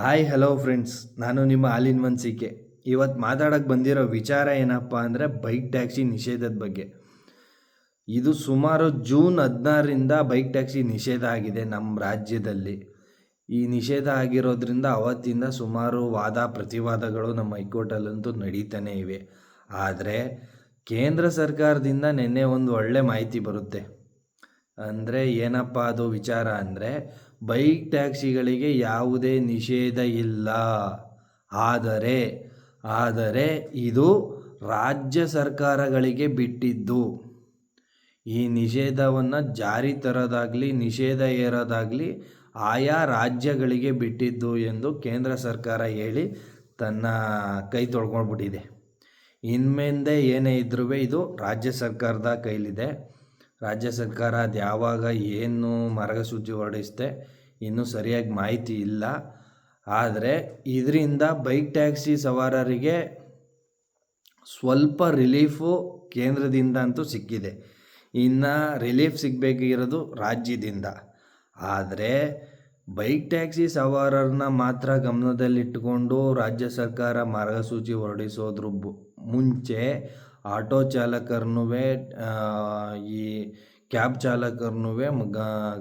Hi hello friends ನಾನು ನಿಮ್ಮ ಆಲಿನ್ ಮನ್ಸಿಕೆ ಇವತ್ತು ಮಾತಾಡೋಕ್ಕೆ ಬಂದಿರೋ ವಿಚಾರ ಏನಪ್ಪ ಅಂದರೆ ಬೈಕ್ ಟ್ಯಾಕ್ಸಿ ನಿಷೇಧದ ಬಗ್ಗೆ. ಇದು ಸುಮಾರು ಜೂನ್ ಹದಿನಾರರಿಂದ ಬೈಕ್ ಟ್ಯಾಕ್ಸಿ ನಿಷೇಧ ಆಗಿದೆ ನಮ್ಮ ರಾಜ್ಯದಲ್ಲಿ. ಈ ನಿಷೇಧ ಆಗಿರೋದ್ರಿಂದ ಅವತ್ತಿಂದ ಸುಮಾರು ವಾದ ಪ್ರತಿವಾದಗಳು ನಮ್ಮ ಹೈಕೋರ್ಟಲ್ಲಂತೂ ನಡೀತಾನೆ ಇವೆ. ಆದರೆ ಕೇಂದ್ರ ಸರ್ಕಾರದಿಂದ ನಿನ್ನೆ ಒಂದು ಒಳ್ಳೆ ಮಾಹಿತಿ ಬರುತ್ತೆ. ಅಂದರೆ ಏನಪ್ಪ ಅದು ವಿಚಾರ ಅಂದರೆ ಬೈಕ್ ಟ್ಯಾಕ್ಸಿಗಳಿಗೆ ಯಾವುದೇ ನಿಷೇಧ ಇಲ್ಲ. ಆದರೆ ಆದರೆ ಇದು ರಾಜ್ಯ ಸರ್ಕಾರಗಳಿಗೆ ಬಿಟ್ಟಿದ್ದು. ಈ ನಿಷೇಧವನ್ನು ಜಾರಿ ತರೋದಾಗಲಿ, ನಿಷೇಧ ಏರೋದಾಗಲಿ ಆಯಾ ರಾಜ್ಯಗಳಿಗೆ ಬಿಟ್ಟಿದ್ದು ಎಂದು ಕೇಂದ್ರ ಸರ್ಕಾರ ಹೇಳಿ ತನ್ನ ಕೈ ತೊಳ್ಕೊಂಡ್ಬಿಟ್ಟಿದೆ. ಇನ್ಮೇಲೆ ಏನೇ ಇದ್ರೂ ಇದು ರಾಜ್ಯ ಸರ್ಕಾರದ ಕೈಲಿದೆ. ರಾಜ್ಯ ಸರ್ಕಾರ ಅದು ಯಾವಾಗ ಏನು ಮಾರ್ಗಸೂಚಿ ಹೊರಡಿಸುತ್ತೆ ಇನ್ನೂ ಸರಿಯಾಗಿ ಮಾಹಿತಿ ಇಲ್ಲ. ಆದರೆ ಇದರಿಂದ ಬೈಕ್ ಟ್ಯಾಕ್ಸಿ ಸವಾರರಿಗೆ ಸ್ವಲ್ಪ ರಿಲೀಫು ಕೇಂದ್ರದಿಂದ ಅಂತೂ ಸಿಕ್ಕಿದೆ. ಇನ್ನು ರಿಲೀಫ್ ಸಿಗಬೇಕಿರೋದು ರಾಜ್ಯದಿಂದ. ಆದರೆ ಬೈಕ್ ಟ್ಯಾಕ್ಸಿ ಸವಾರರನ್ನ ಮಾತ್ರ ಗಮನದಲ್ಲಿಟ್ಟುಕೊಂಡು ರಾಜ್ಯ ಸರ್ಕಾರ ಮಾರ್ಗಸೂಚಿ ಹೊರಡಿಸೋದ್ರ ಮುಂಚೆ ಆಟೋ ಚಾಲಕರನ್ನೂ ಈ ಕ್ಯಾಬ್ ಚಾಲಕರನ್ನೂ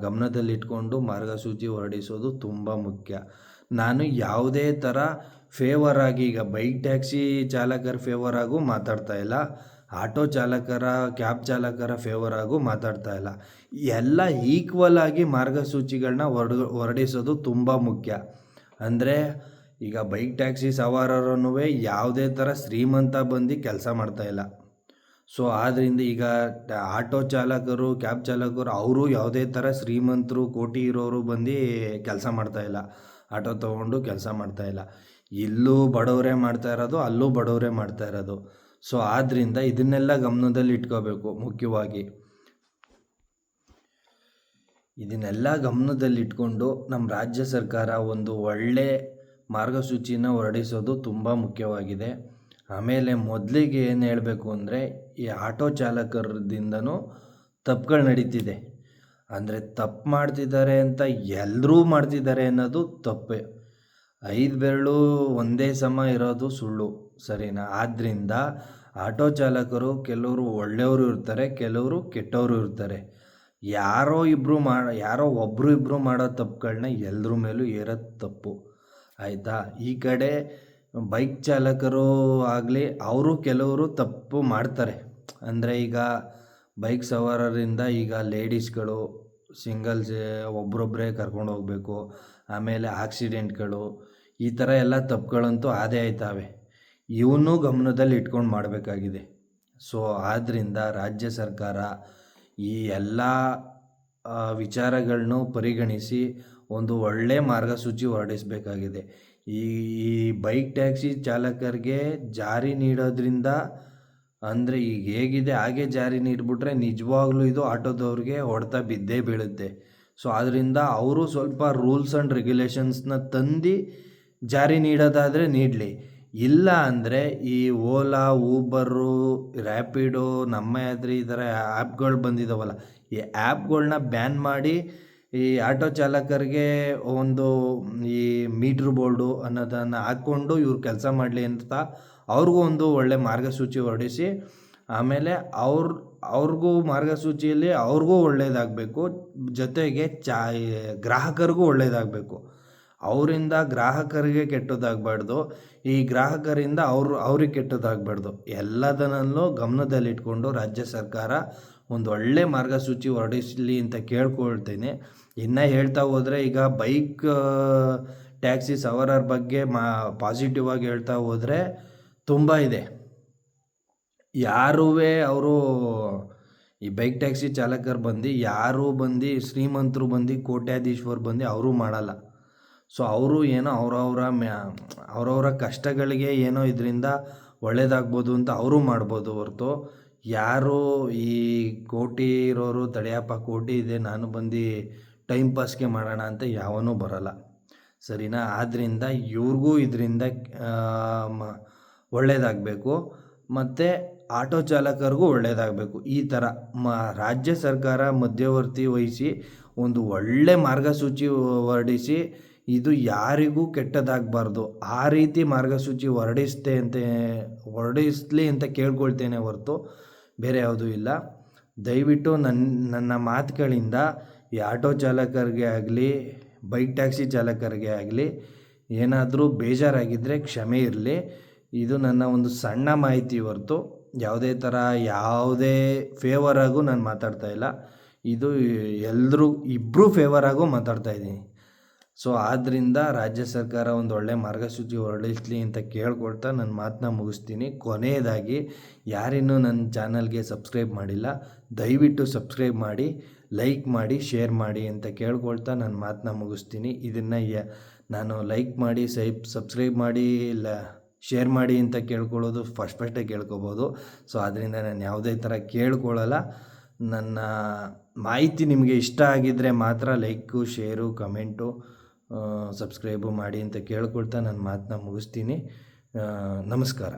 ಗಮನದಲ್ಲಿಟ್ಕೊಂಡು ಮಾರ್ಗಸೂಚಿ ಹೊರಡಿಸೋದು ತುಂಬ ಮುಖ್ಯ. ನಾನು ಯಾವುದೇ ಥರ ಫೇವರ್ ಆಗಿ ಈಗ ಬೈಕ್ ಟ್ಯಾಕ್ಸಿ ಚಾಲಕರ ಫೇವರ್ ಆಗು ಮಾತಾಡ್ತಾ ಇಲ್ಲ. ಆಟೋ ಚಾಲಕರ, ಕ್ಯಾಬ್ ಚಾಲಕರ ಫೇವರ್ ಆಗು ಮಾತಾಡ್ತಾ ಇಲ್ಲ. ಎಲ್ಲ ಈಕ್ವಲ್ ಆಗಿ ಮಾರ್ಗಸೂಚಿಗಳನ್ನ ಹೊರಡ, ಹೊರಡಿಸೋದು ತುಂಬ ಮುಖ್ಯ. ಅಂದರೆ ಈಗ ಬೈಕ್ ಟ್ಯಾಕ್ಸಿ ಸವಾರರನ್ನು ಯಾವುದೇ ಥರ ಶ್ರೀಮಂತ ಬಂದು ಕೆಲಸ ಮಾಡ್ತಾ ಇಲ್ಲ. ಸೊ ಆದ್ದರಿಂದ ಈಗ ಆಟೋ ಚಾಲಕರು, ಕ್ಯಾಬ್ ಚಾಲಕರು ಅವರು ಯಾವುದೇ ಥರ ಶ್ರೀಮಂತರು, ಕೋಟಿ ಇರೋರು ಬಂದು ಕೆಲಸ ಮಾಡ್ತಾ ಇಲ್ಲ. ಆಟೋ ತೊಗೊಂಡು ಕೆಲಸ ಮಾಡ್ತಾ ಇಲ್ಲ. ಇಲ್ಲೂ ಬಡವರೇ ಮಾಡ್ತಾ ಇರೋದು, ಅಲ್ಲೂ ಬಡವರೇ ಮಾಡ್ತಾ ಇರೋದು. ಸೊ ಆದ್ದರಿಂದ ಇದನ್ನೆಲ್ಲ ಗಮನದಲ್ಲಿ ಇಟ್ಕೋಬೇಕು ಮುಖ್ಯವಾಗಿ. ಇದನ್ನೆಲ್ಲ ಗಮನದಲ್ಲಿಟ್ಕೊಂಡು ನಮ್ಮ ರಾಜ್ಯ ಸರ್ಕಾರ ಒಂದು ಒಳ್ಳೆ ಮಾರ್ಗಸೂಚಿನ ಹೊರಡಿಸೋದು ತುಂಬ ಮುಖ್ಯವಾಗಿದೆ. ಆಮೇಲೆ ಮೊದಲಿಗೆ ಏನು ಹೇಳಬೇಕು ಅಂದರೆ ಈ ಆಟೋ ಚಾಲಕರದಿಂದನೂ ತಪ್ಪುಗಳು ನಡೀತಿದೆ. ಅಂದರೆ ತಪ್ಪು ಮಾಡ್ತಿದ್ದಾರೆ ಅಂತ ಎಲ್ಲರೂ ಮಾಡ್ತಿದ್ದಾರೆ ಅನ್ನೋದು ತಪ್ಪೇ. ಐದು ಬೆರಳು ಒಂದೇ ಸಮ ಇರೋದು ಸುಳ್ಳು. ಸರಿನಾ? ಆದ್ದರಿಂದ ಆಟೋ ಚಾಲಕರು ಕೆಲವರು ಒಳ್ಳೆಯವರು ಇರ್ತಾರೆ, ಕೆಲವರು ಕೆಟ್ಟವರು ಇರ್ತಾರೆ. ಯಾರೋ ಇಬ್ಬರು ಮಾಡ, ಯಾರೋ ಒಬ್ಬರು ಇಬ್ಬರು ಮಾಡೋ ತಪ್ಪುಗಳನ್ನ ಎಲ್ಲರ ಮೇಲೂ ಏರೋದು ತಪ್ಪು. ಆಯಿತಾ? ಈ ಕಡೆ ಬೈಕ್ ಚಾಲಕರು ಆಗಲಿ ಅವರು ಕೆಲವರು ತಪ್ಪು ಮಾಡ್ತಾರೆ. ಅಂದರೆ ಈಗ ಬೈಕ್ ಸವಾರರಿಂದ ಈಗ ಲೇಡೀಸ್ಗಳು ಸಿಂಗಲ್ಸ್ ಒಬ್ರೊಬ್ಬರೇ ಕರ್ಕೊಂಡು ಹೋಗಬೇಕು, ಆಮೇಲೆ ಆಕ್ಸಿಡೆಂಟ್ಗಳು, ಈ ಥರ ಎಲ್ಲ ತಪ್ಪುಗಳಂತೂ ಆದೇ ಆಯ್ತಾವೆ. ಇವನ್ನೂ ಗಮನದಲ್ಲಿ ಇಟ್ಕೊಂಡು ಮಾಡಬೇಕಾಗಿದೆ. ಸೊ ಆದ್ದರಿಂದ ರಾಜ್ಯ ಸರ್ಕಾರ ಈ ಎಲ್ಲ ವಿಚಾರಗಳನ್ನು ಪರಿಗಣಿಸಿ ಒಂದು ಒಳ್ಳೆ ಮಾರ್ಗಸೂಚಿ ಹೊರಡಿಸಬೇಕಾಗಿದೆ. ಈ ಈ ಬೈಕ್ ಟ್ಯಾಕ್ಸಿ ಚಾಲಕರಿಗೆ ಜಾರಿ ನೀಡೋದ್ರಿಂದ, ಅಂದರೆ ಈಗ ಹೇಗಿದೆ ಹಾಗೆ ಜಾರಿ ನೀಡಿಬಿಟ್ರೆ ನಿಜವಾಗ್ಲೂ ಇದು ಆಟೋದವ್ರಿಗೆ ಹೊಡೆತ ಬಿದ್ದೇ ಬೀಳುತ್ತೆ. ಸೊ ಆದ್ದರಿಂದ ಅವರು ಸ್ವಲ್ಪ ರೂಲ್ಸ್ ಆ್ಯಂಡ್ ರೆಗ್ಯುಲೇಷನ್ಸ್ನ ತಂದು ಜಾರಿ ನೀಡೋದಾದರೆ ನೀಡಲಿ. ಇಲ್ಲ ಅಂದರೆ ಈ ಓಲಾ, ಊಬರು, ರ್ಯಾಪಿಡೋ, ನಮ್ಮ ಯಾದ್ರಿ ಈ ಥರ ಆ್ಯಪ್ಗಳು ಬಂದಿದ್ದಾವಲ್ಲ ಈ ಆ್ಯಪ್ಗಳನ್ನ ಬ್ಯಾನ್ ಮಾಡಿ ಈ ಆಟೋ ಚಾಲಕರಿಗೆ ಒಂದು ಈ ಮೀಟ್ರ್ ಬೋರ್ಡು ಅನ್ನೋದನ್ನು ಹಾಕ್ಕೊಂಡು ಇವ್ರು ಕೆಲಸ ಮಾಡಲಿ ಅಂತ ಅವ್ರಿಗೂ ಒಂದು ಒಳ್ಳೆ ಮಾರ್ಗಸೂಚಿ ಹೊರಡಿಸಿ, ಆಮೇಲೆ ಅವ್ರ, ಅವ್ರಿಗೂ ಮಾರ್ಗಸೂಚಿಯಲ್ಲಿ ಅವ್ರಿಗೂ ಒಳ್ಳೆಯದಾಗಬೇಕು ಜೊತೆಗೆ ಚಾ, ಗ್ರಾಹಕರಿಗೂ ಒಳ್ಳೆಯದಾಗಬೇಕು ಅವರಿಂದ ಗ್ರಾಹಕರಿಗೆ ಕೆಟ್ಟದಾಗಬಾರ್ದು. ಈ ಗ್ರಾಹಕರಿಂದ ಅವರು, ಅವ್ರಿಗೆ ಕೆಟ್ಟದಾಗಬಾರ್ದು. ಎಲ್ಲದನ್ನೂ ಗಮನದಲ್ಲಿಟ್ಕೊಂಡು ರಾಜ್ಯ ಸರ್ಕಾರ ಒಂದು ಒಳ್ಳೆ ಮಾರ್ಗಸೂಚಿ ಹೊರಡಿಸಲಿ ಅಂತ ಕೇಳ್ಕೊಳ್ತೇನೆ. ಇನ್ನು ಹೇಳ್ತಾ ಹೋದರೆ ಈಗ ಬೈಕ್ ಟ್ಯಾಕ್ಸಿ ಸವಾರರ ಬಗ್ಗೆ ಮಾ ಪಾಸಿಟಿವ್ ಆಗಿ ಹೇಳ್ತಾ ಹೋದರೆ ತುಂಬ ಇದೆ. ಯಾರೂ ಅವರು ಈ ಬೈಕ್ ಟ್ಯಾಕ್ಸಿ ಚಾಲಕರು ಬಂದು, ಯಾರೂ ಬಂದು ಶ್ರೀಮಂತರು ಬಂದು, ಕೋಟ್ಯಾಧೀಶ್ವರ್ ಬಂದು, ಅವರೂ ಮಾಡಲ್ಲ. ಸೊ ಅವರು ಏನೋ ಅವರವರ ಮ್ಯಾ, ಅವರವರ ಕಷ್ಟಗಳಿಗೆ ಏನೋ ಇದರಿಂದ ಒಳ್ಳೇದಾಗ್ಬೋದು ಅಂತ ಅವರು ಮಾಡ್ಬೋದು ಹೊರ್ತು ಯಾರು ಈ ಕೋಟಿ ಇರೋರು ತಡೆಯಪ್ಪ, ಕೋಟಿ ಇದೆ, ನಾನು ಬಂದು ಟೈಮ್ ಪಾಸ್ಗೆ ಮಾಡೋಣ ಅಂತ ಯಾವನೂ ಬರಲ್ಲ. ಸರಿನಾ? ಆದ್ದರಿಂದ ಇವ್ರಿಗೂ ಇದರಿಂದ ಒಳ್ಳೆಯದಾಗಬೇಕು ಮತ್ತು ಆಟೋ ಚಾಲಕರಿಗೂ ಒಳ್ಳೆಯದಾಗಬೇಕು ಈ ಥರ ಮ, ರಾಜ್ಯ ಸರ್ಕಾರ ಮಧ್ಯವರ್ತಿ ವಹಿಸಿ ಒಂದು ಒಳ್ಳೆ ಮಾರ್ಗಸೂಚಿ ಹೊರಡಿಸಿ ಇದು ಯಾರಿಗೂ ಕೆಟ್ಟದಾಗಬಾರ್ದು. ಆ ರೀತಿ ಮಾರ್ಗಸೂಚಿ ಹೊರಡಿಸ್ತೆ ಅಂತ, ಹೊರಡಿಸ್ಲಿ ಅಂತ ಕೇಳ್ಕೊಳ್ತೇನೆ ಹೊರತು ಬೇರೆ ಯಾವುದೂ ಇಲ್ಲ. ದಯವಿಟ್ಟು ನನ್ನ ನನ್ನ ಮಾತುಗಳಿಂದ ಈ ಆಟೋ ಚಾಲಕರಿಗೆ ಆಗಲಿ, ಬೈಕ್ ಟ್ಯಾಕ್ಸಿ ಚಾಲಕರಿಗೆ ಆಗಲಿ, ಏನಾದರೂ ಬೇಜಾರಾಗಿದ್ದರೆ ಕ್ಷಮೆ ಇರಲಿ. ಇದು ನನ್ನ ಒಂದು ಸಣ್ಣ ಮಾಹಿತಿ ಹೊರತು ಯಾವುದೇ ಥರ ಯಾವುದೇ ಫೇವರಾಗೂ ನಾನು ಮಾತಾಡ್ತಾ ಇಲ್ಲ. ಇದು ಎಲ್ಲರೂ ಇಬ್ಬರೂ ಫೇವರಾಗೂ ಮಾತಾಡ್ತಾ ಇದ್ದೀನಿ. ಸೊ ಆದ್ದರಿಂದ ರಾಜ್ಯ ಸರ್ಕಾರ ಒಂದು ಒಳ್ಳೆ ಮಾರ್ಗಸೂಚಿ ಹೊರಡಿಸಲಿ ಅಂತ ಕೇಳ್ಕೊಳ್ತಾ ನನ್ನ ಮಾತನ್ನ ಮುಗಿಸ್ತೀನಿ. ಕೊನೆಯದಾಗಿ ಯಾರಿನ್ನೂ ನನ್ನ ಚಾನಲ್ಗೆ ಸಬ್ಸ್ಕ್ರೈಬ್ ಮಾಡಿಲ್ಲ, ದಯವಿಟ್ಟು ಸಬ್ಸ್ಕ್ರೈಬ್ ಮಾಡಿ, ಲೈಕ್ ಮಾಡಿ, ಶೇರ್ ಮಾಡಿ ಅಂತ ಕೇಳ್ಕೊಳ್ತಾ ನನ್ನ ಮಾತನ್ನ ಮುಗಿಸ್ತೀನಿ. ಇದನ್ನು ನಾನು ಲೈಕ್ ಮಾಡಿ, ಸೈಬ್, ಸಬ್ಸ್ಕ್ರೈಬ್ ಮಾಡಿ, ಇಲ್ಲ ಶೇರ್ ಮಾಡಿ ಅಂತ ಕೇಳ್ಕೊಳ್ಳೋದು ಫಸ್ಟ್ ಫಸ್ಟೇ ಕೇಳ್ಕೊಬೋದು. ಸೊ ಅದರಿಂದ ನಾನು ಯಾವುದೇ ಥರ ಕೇಳ್ಕೊಳ್ಳಲ್ಲ ನನ್ನ ಮಾಹಿತಿ ನಿಮಗೆ ಇಷ್ಟ ಆಗಿದ್ದರೆ ಮಾತ್ರ ಲೈಕು, ಶೇರು, ಕಮೆಂಟು ಸಬ್ಸ್ಕ್ರೈಬು ಮಾಡಿ ಅಂತ ಕೇಳ್ಕೊಳ್ತಾ ನನ್ನ ಮಾತನ್ನ ಮುಗಿಸ್ತೀನಿ. ನಮಸ್ಕಾರ.